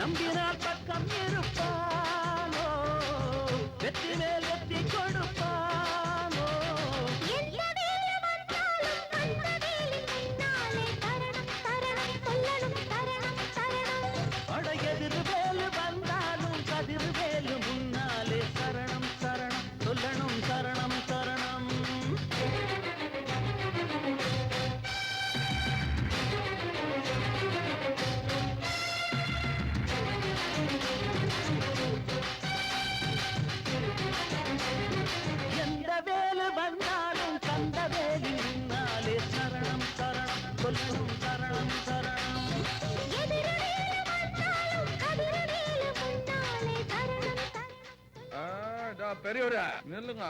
நம்பினால் பக்கம் இருப்பார். எந்த வேலு வந்தாலும் கந்த வேலி முன்னாலே சரணம் சரணம் சொல்லும் சரணம் சரணம். பெரியவர வேலை வந்தாலும் நில்லுங்க.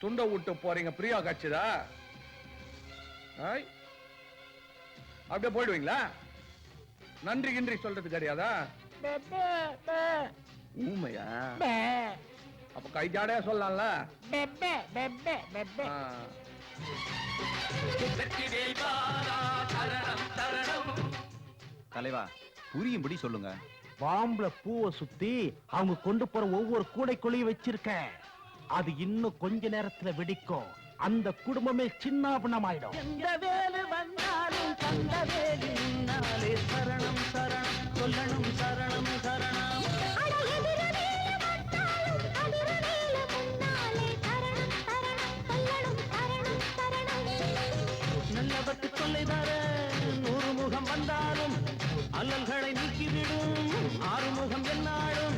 துண்டை விட்டு போறீங்க பிரியா கட்சிதா? அப்படியே போயிடுவீங்களா? நன்றி கின்றி சொல்றது கிடையாதா ஊமையா? அப்ப கை ஜாடையா சொல்லலாம்ல. தலைவா புரியும்படி சொல்லுங்க. பாம்புல பூவை சுத்தி அவங்க கொண்டு போற ஒவ்வொரு கூடைக்குள்ளேயும் வச்சிருக்கேன். அது இன்னும் கொஞ்ச நேரத்துல வெடிக்கும். அந்த குடும்பமே சின்னாபனமாயிடும் எந்த வேலு வந்தாலும் கந்த வேலி அல்லல்களை நீக்கிவிடும். ஆறுமுகம் என்னாலும்